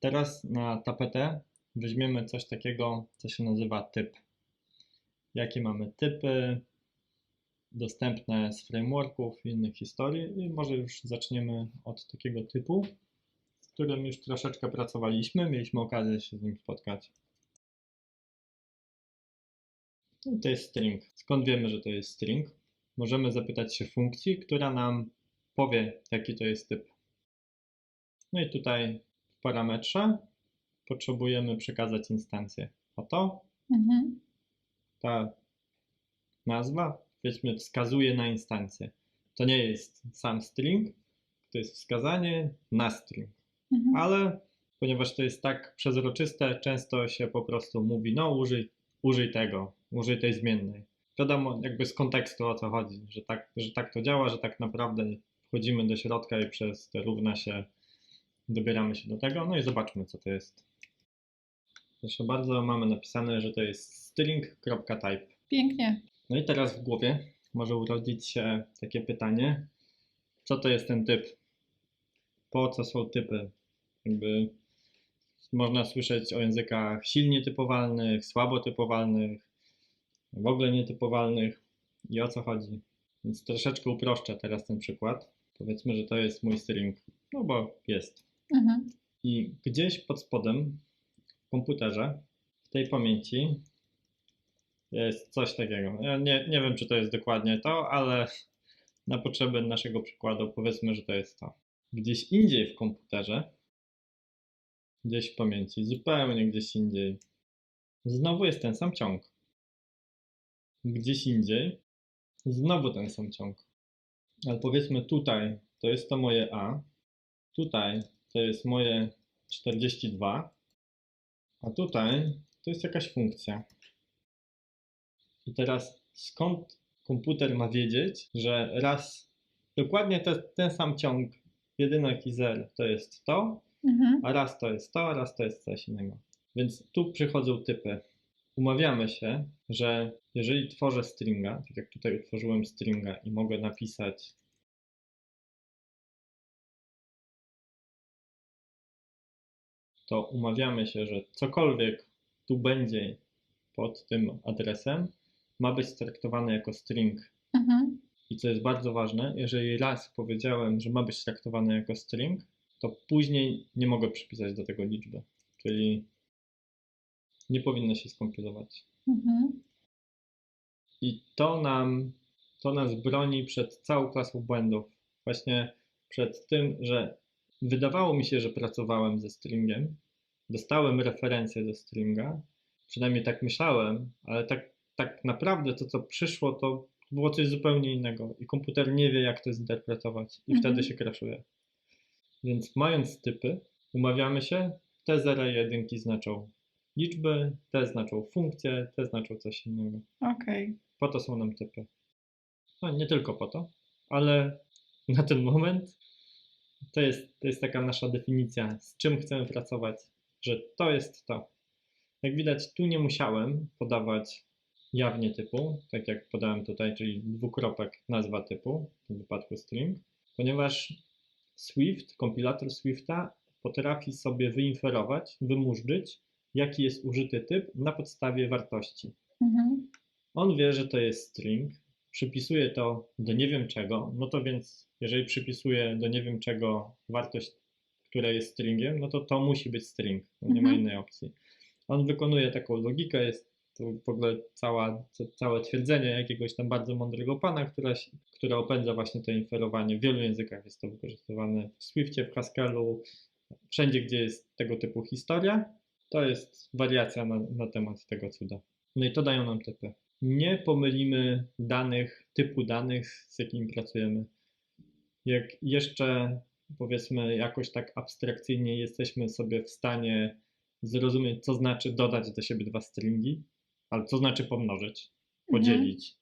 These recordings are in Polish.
Teraz na tapetę weźmiemy coś takiego, co się nazywa typ. Jakie mamy typy dostępne z frameworków i innych historii i może już zaczniemy od takiego typu, z którym już troszeczkę pracowaliśmy, mieliśmy okazję się z nim spotkać. I to jest string. Skąd wiemy, że to jest string? Możemy zapytać się funkcji, która nam powie, jaki to jest typ. No i tutaj parametrze potrzebujemy przekazać instancję. Oto Mhm. ta nazwa, powiedzmy, wskazuje na instancję. To nie jest sam string, to jest wskazanie na string. Mhm. Ale ponieważ to jest tak przezroczyste, często się po prostu mówi, no użyj, użyj tego, użyj tej zmiennej. Wiadomo jakby z kontekstu o co chodzi, że tak, że tak to działa, że tak naprawdę wchodzimy do środka i przez te równa się dobieramy się do tego. No i zobaczmy co to jest. Proszę bardzo, mamy napisane, że to jest string.type. Pięknie. No i teraz w głowie może urodzić się takie pytanie, co to jest ten typ? Po co są typy? Jakby można słyszeć o językach silnie typowalnych, słabo typowalnych, w ogóle nietypowalnych i o co chodzi. Więc troszeczkę uproszczę teraz ten przykład. Powiedzmy, że to jest mój string, no bo jest. Mhm. I gdzieś pod spodem w komputerze, w tej pamięci jest coś takiego. Ja nie, nie wiem, czy to jest dokładnie to, ale na potrzeby naszego przykładu powiedzmy, że to jest to. Gdzieś indziej w komputerze, gdzieś w pamięci, zupełnie gdzieś indziej, znowu jest ten sam ciąg. Gdzieś indziej, znowu ten sam ciąg. Ale powiedzmy tutaj, to jest to moje A, tutaj to jest moje 42, a tutaj to jest jakaś funkcja. I teraz skąd komputer ma wiedzieć, że raz dokładnie te, ten sam ciąg jedynek i zer to jest to, Mhm. a raz to jest to, a raz to jest coś innego. Więc tu przychodzą typy. Umawiamy się, że jeżeli tworzę stringa, tak jak tutaj utworzyłem stringa i mogę napisać to umawiamy się, że cokolwiek tu będzie pod tym adresem, ma być traktowane jako string. Mhm. I co jest bardzo ważne, jeżeli raz powiedziałem, że ma być traktowane jako string, to później nie mogę przypisać do tego liczby. Czyli nie powinno się skompilować. Mhm. I to nam, to nas broni przed całą klasą błędów. Właśnie przed tym, że wydawało mi się, że pracowałem ze stringiem, dostałem referencję do stringa, przynajmniej tak myślałem, ale tak, tak naprawdę to, co przyszło, to było coś zupełnie innego i komputer nie wie, jak to zinterpretować i Mhm. wtedy się crashuje. Więc mając typy, umawiamy się, te zera i jedynki znaczą liczby, te znaczą funkcje, te znaczą coś innego. Okej. Po to są nam typy. No nie tylko po to, ale na ten moment to jest, to jest taka nasza definicja, z czym chcemy pracować, że to jest to. Jak widać, tu nie musiałem podawać jawnie typu, tak jak podałem tutaj, czyli dwukropek nazwa typu, w tym wypadku string, ponieważ Swift, kompilator Swifta potrafi sobie wyinferować, wymurzyć, jaki jest użyty typ na podstawie wartości. Mhm. On wie, że to jest string, przypisuje to do nie wiem czego, no to więc jeżeli przypisuje do nie wiem czego wartość, która jest stringiem, no to to musi być string, no nie ma Mhm. innej opcji. On wykonuje taką logikę, jest to w ogóle cała, ca- całe twierdzenie jakiegoś tam bardzo mądrego pana, które, które opędza właśnie to inferowanie. W wielu językach jest to wykorzystywane w Swiftie, w Haskellu, wszędzie, gdzie jest tego typu historia, to jest wariacja na, na temat tego cuda. No i to dają nam typy. Nie pomylimy danych, typu danych, z jakimi pracujemy. Jak jeszcze powiedzmy jakoś tak abstrakcyjnie jesteśmy sobie w stanie zrozumieć, co znaczy dodać do siebie dwa stringi, ale co znaczy pomnożyć, podzielić.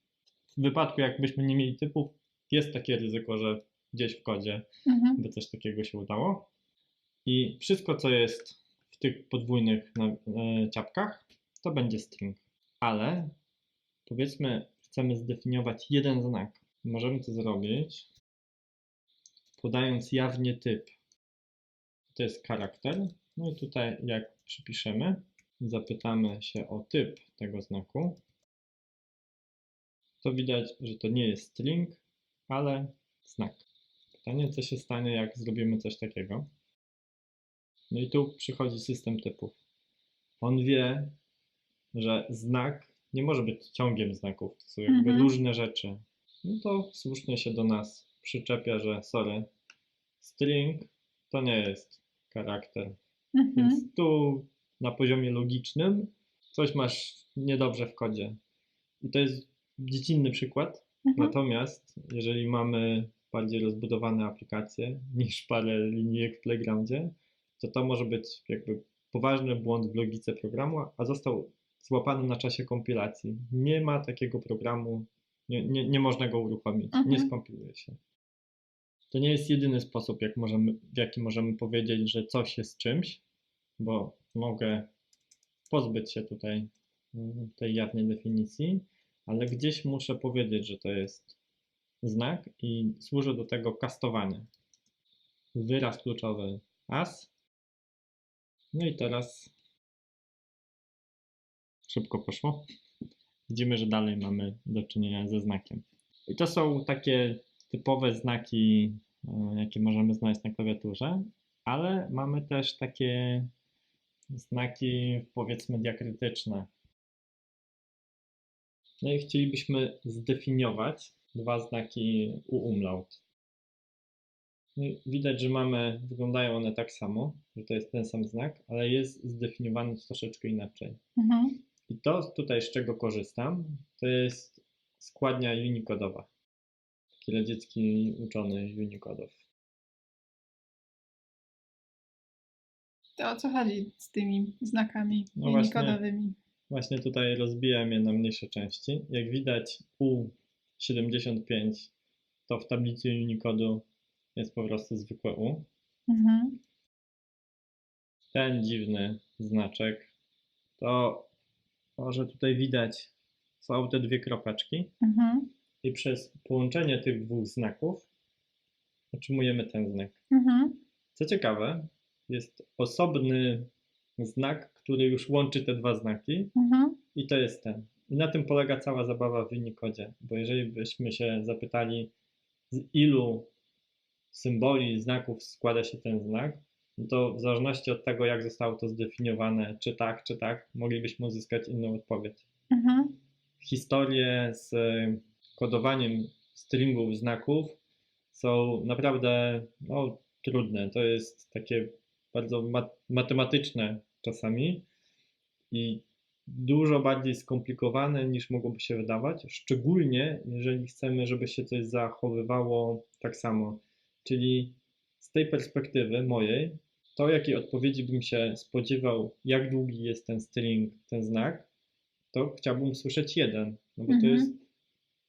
W wypadku, jakbyśmy nie mieli typów, jest takie ryzyko, że gdzieś w kodzie Mhm. by coś takiego się udało. I wszystko, co jest w tych podwójnych e, ciapkach, to będzie string. Ale powiedzmy, chcemy zdefiniować jeden znak. Możemy to zrobić podając jawnie typ. To jest charakter No i tutaj jak przypiszemy, zapytamy się o typ tego znaku, to widać, że to nie jest string, ale znak. Pytanie, co się stanie, jak zrobimy coś takiego. No i tu przychodzi system typów. On wie, że znak nie może być ciągiem znaków. To są jakby Mhm. różne rzeczy. No to słusznie się do nas przyczepia, że sorry, string to nie jest charakter. Mhm. Więc tu na poziomie logicznym coś masz niedobrze w kodzie. I to jest dziecinny przykład. Mhm. Natomiast jeżeli mamy bardziej rozbudowane aplikacje niż parę linijek w playgroundzie, to to może być jakby poważny błąd w logice programu, a został złapany na czasie kompilacji. Nie ma takiego programu, nie, nie, nie można go uruchomić, nie Mhm. skompiluje się. To nie jest jedyny sposób, jak możemy, w jaki możemy powiedzieć, że coś jest czymś, bo mogę pozbyć się tutaj mm, tej jawnej definicji, ale gdzieś muszę powiedzieć, że to jest znak i służy do tego kastowanie. Wyraz kluczowy as. No i teraz szybko poszło. Widzimy, że dalej mamy do czynienia ze znakiem. I to są takie typowe znaki, e, jakie możemy znaleźć na klawiaturze, ale mamy też takie znaki, powiedzmy, diakrytyczne. No i chcielibyśmy zdefiniować dwa znaki u umlaut. No widać, że mamy, wyglądają one tak samo, że to jest ten sam znak, ale jest zdefiniowany troszeczkę inaczej. Mhm. I to tutaj z czego korzystam, to jest składnia Unicode'owa. Taki radziecki uczony Unicode'ów. To o co chodzi z tymi znakami No właśnie. unikodowymi? Właśnie tutaj rozbijam je na mniejsze części. Jak widać U75 to w tablicy Unicode'u jest po prostu zwykłe U. Mhm. Ten dziwny znaczek to może tutaj widać są te dwie kropeczki Mhm. i przez połączenie tych dwóch znaków otrzymujemy ten znak. Mhm. Co ciekawe, jest osobny znak, który już łączy te dwa znaki Mhm. i to jest ten. I na tym polega cała zabawa w Unicodzie, bo jeżeli byśmy się zapytali, z ilu symboli, znaków składa się ten znak, no to w zależności od tego, jak zostało to zdefiniowane, czy tak, czy tak, moglibyśmy uzyskać inną odpowiedź. Mhm. Historie z e, kodowaniem stringów znaków są naprawdę no, trudne. To jest takie bardzo mat- matematyczne czasami i dużo bardziej skomplikowane niż mogłoby się wydawać, szczególnie jeżeli chcemy, żeby się coś zachowywało tak samo. Czyli tej perspektywy mojej, to jakiej odpowiedzi bym się spodziewał, jak długi jest ten string, ten znak, to chciałbym usłyszeć jeden, no bo to Mhm. jest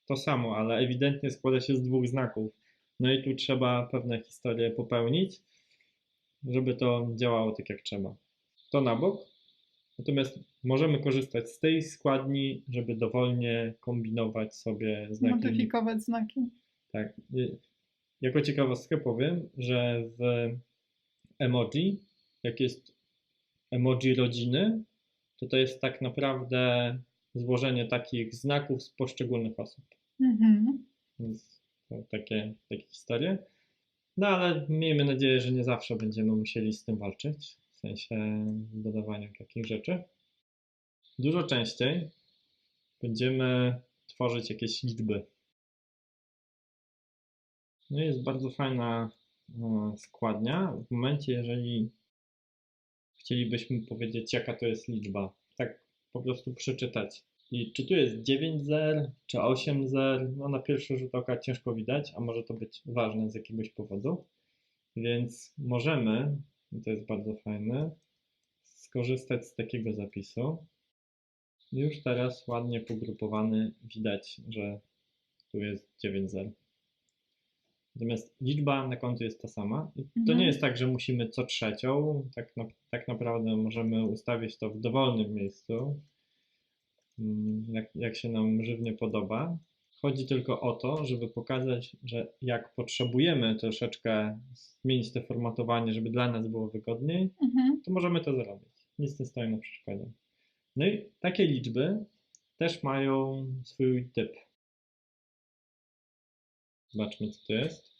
to samo, ale ewidentnie składa się z dwóch znaków. No i tu trzeba pewne historie popełnić, żeby to działało tak jak trzeba. To na bok. Natomiast możemy korzystać z tej składni, żeby dowolnie kombinować sobie znaki. Modyfikować znaki. Tak. Jako ciekawostkę powiem, że w emoji, jak jest emoji rodziny, to to jest tak naprawdę złożenie takich znaków z poszczególnych osób. Mhm. Więc takie, takie historie. No ale miejmy nadzieję, że nie zawsze będziemy musieli z tym walczyć, w sensie dodawania takich rzeczy. Dużo częściej będziemy tworzyć jakieś liczby. No jest bardzo fajna e, składnia w momencie, jeżeli chcielibyśmy powiedzieć, jaka to jest liczba. Tak po prostu przeczytać. I czy tu jest 9 zer, czy 8 zer? No na pierwszy rzut oka ciężko widać, a może to być ważne z jakiegoś powodu. Więc możemy, i to jest bardzo fajne, skorzystać z takiego zapisu. Już teraz ładnie pogrupowany widać, że tu jest 9 zer. Natomiast liczba na końcu jest ta sama. I to Mhm. nie jest tak, że musimy co trzecią. Tak, na, tak naprawdę możemy ustawić to w dowolnym miejscu, mm, jak, jak się nam żywnie podoba. Chodzi tylko o to, żeby pokazać, że jak potrzebujemy troszeczkę zmienić to formatowanie, żeby dla nas było wygodniej, Mhm. to możemy to zrobić. Nic nie stoi na przeszkodzie. No i takie liczby też mają swój typ. Zobaczmy, co to jest.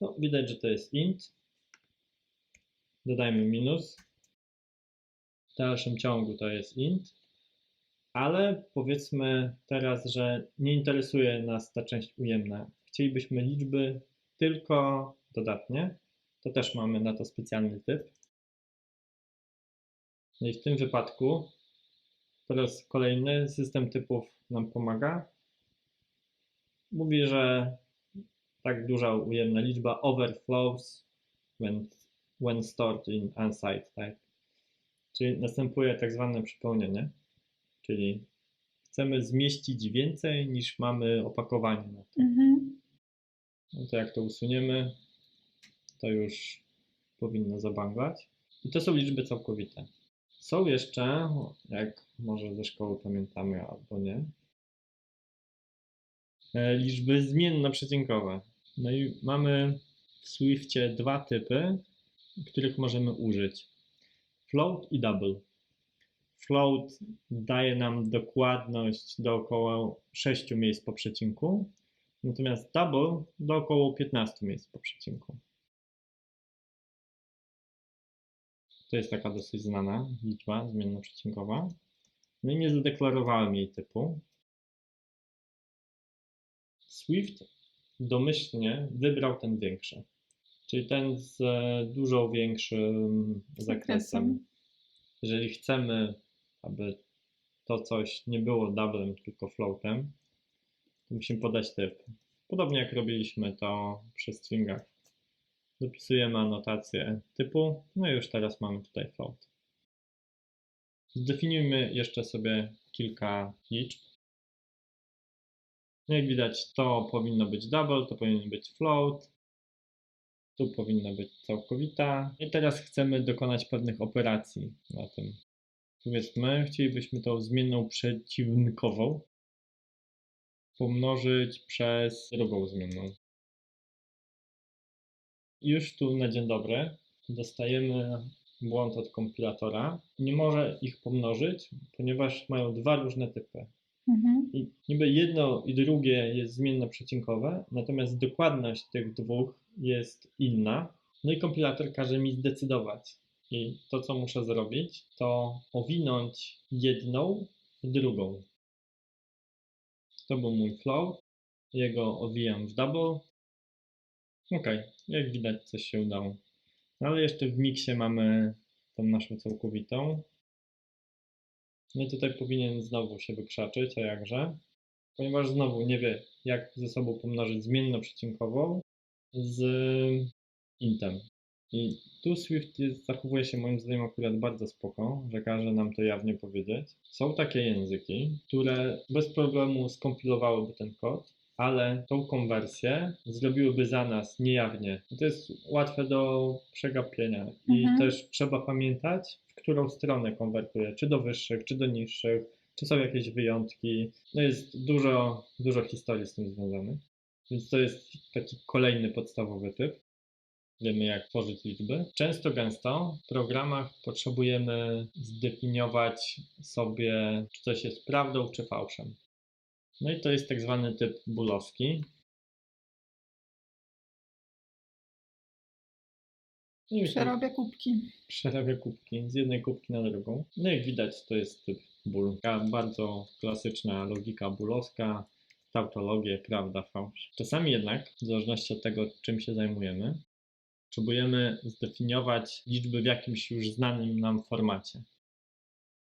No, widać, że to jest int. Dodajmy minus. W dalszym ciągu to jest int. Ale powiedzmy teraz, że nie interesuje nas ta część ujemna. Chcielibyśmy liczby tylko dodatnie. To też mamy na to specjalny typ. No i w tym wypadku po raz kolejny system typów nam pomaga. Mówi, że tak duża ujemna liczba overflows when, when stored in unsigned type. Czyli następuje tak zwane przepełnienie, czyli chcemy zmieścić więcej niż mamy opakowanie na to. Mhm. No to jak to usuniemy, to już powinno zabangać. I to są liczby całkowite. Są jeszcze, jak może ze szkoły pamiętamy albo nie, liczby zmiennoprzecinkowe. No i mamy w Swiftie dwa typy, których możemy użyć. Float i double. Float daje nam dokładność do około 6 miejsc po przecinku, natomiast double do około 15 miejsc po przecinku. To jest taka dosyć znana liczba zmiennoprzecinkowa. No i nie zadeklarowałem jej typu. Swift domyślnie wybrał ten większy, czyli ten z e, dużo większym zakresem. Zakresem. Jeżeli chcemy, aby to coś nie było doublem, tylko floatem, to musimy podać typ. Podobnie jak robiliśmy to przy stringach. Dopisujemy anotację typu, no i już teraz mamy tutaj float. Zdefiniujmy jeszcze sobie kilka liczb. No Jak widać, to powinno być double, to powinien być float, tu powinna być całkowita. I teraz chcemy dokonać pewnych operacji na tym. Powiedzmy, chcielibyśmy tą zmienną przeciwnikową pomnożyć przez drugą zmienną. Już tu na dzień dobry dostajemy błąd od kompilatora. Nie może ich pomnożyć, ponieważ mają dwa różne typy. Mhm. I niby jedno i drugie jest zmiennoprzecinkowe, natomiast dokładność tych dwóch jest inna. No i kompilator każe mi zdecydować. I to, co muszę zrobić, to owinąć jedną w drugą. To był mój flow. Jego owijam w double. Ok, jak widać, coś się udało. No ale jeszcze w miksie mamy tą naszą całkowitą. No tutaj powinien znowu się wykrzaczyć, a jakże? Ponieważ znowu nie wie, jak ze sobą pomnożyć zmiennoprzycinkową z intem. I tu Swift jest, zachowuje się moim zdaniem akurat bardzo spoko, że każe nam to jawnie powiedzieć. Są takie języki, które bez problemu skompilowałyby ten kod, ale tą konwersję zrobiłyby za nas niejawnie. To jest łatwe do przegapienia i Mhm. też trzeba pamiętać, w którą stronę konwertuje, czy do wyższych, czy do niższych, czy są jakieś wyjątki. No jest dużo, dużo historii z tym związanych. Więc to jest taki kolejny podstawowy typ. Wiemy, jak tworzyć liczby. Często, gęsto w programach potrzebujemy zdefiniować sobie, czy coś jest prawdą, czy fałszem. No i to jest tak zwany typ boolowski. No i Przerobia kubki. przerabia kubki z jednej kubki na drugą. No jak widać, to jest typ ból. Bardzo klasyczna logika bólowska, tautologie, prawda, fałsz. Czasami jednak, w zależności od tego, czym się zajmujemy, potrzebujemy zdefiniować liczby w jakimś już znanym nam formacie.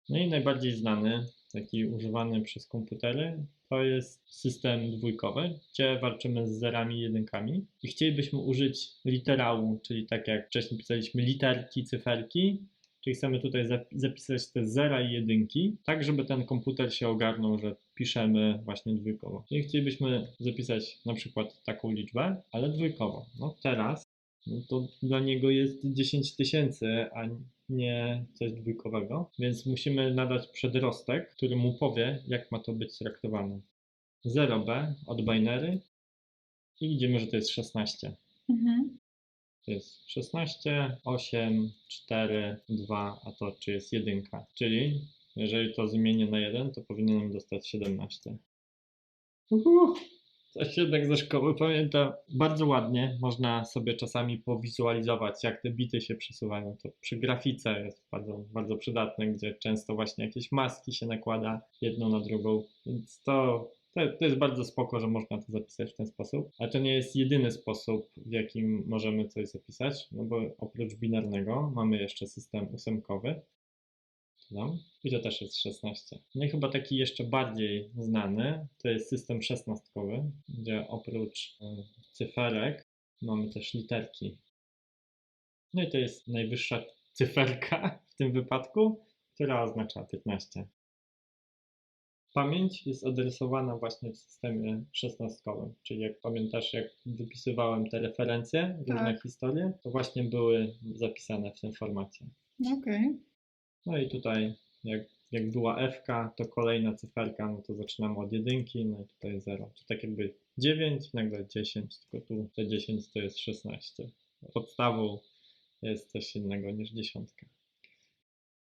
No i najbardziej znany, taki używany przez komputery, to jest system dwójkowy, gdzie walczymy z zerami i jedynkami. I chcielibyśmy użyć literału, czyli tak jak wcześniej pisaliśmy literki, cyferki, czyli chcemy tutaj zap- zapisać te zera i jedynki, tak żeby ten komputer się ogarnął, że piszemy właśnie dwójkowo. I chcielibyśmy zapisać na przykład taką liczbę, ale dwójkowo. No teraz no to dla niego jest 10 tysięcy, a nie coś dwójkowego, więc musimy nadać przedrostek, który mu powie, jak ma to być traktowane. 0b od binary i widzimy, że to jest 16. Mhm. To jest 16, 8, 4, 2, a to czy jest jedynka. Czyli jeżeli to zmienię na 1, to powinienem dostać 17. Uhu. Coś jednak ze szkoły pamiętam. Bardzo ładnie można sobie czasami powizualizować, jak te bity się przesuwają. To przy grafice jest bardzo, bardzo przydatne, gdzie często właśnie jakieś maski się nakłada jedną na drugą. Więc to, to, jest bardzo spoko, że można to zapisać w ten sposób. Ale to nie jest jedyny sposób, w jakim możemy coś zapisać, no bo oprócz binarnego mamy jeszcze system ósemkowy. Tam. I to też jest 16. No i chyba taki jeszcze bardziej znany to jest system szesnastkowy, gdzie oprócz y, cyferek mamy też literki. No i to jest najwyższa cyferka w tym wypadku, która oznacza 15. Pamięć jest adresowana właśnie w systemie szesnastkowym, czyli jak pamiętasz, jak wypisywałem te referencje, różne Tak. historie, to właśnie były zapisane w tym formacie. Okej. No i tutaj jak, jak była F, to kolejna cyferka, no to zaczynamy od jedynki, no i tutaj 0. To tak jakby 9, nagle 10, tylko tu te 10 to jest 16. Podstawą jest coś innego niż dziesiątka.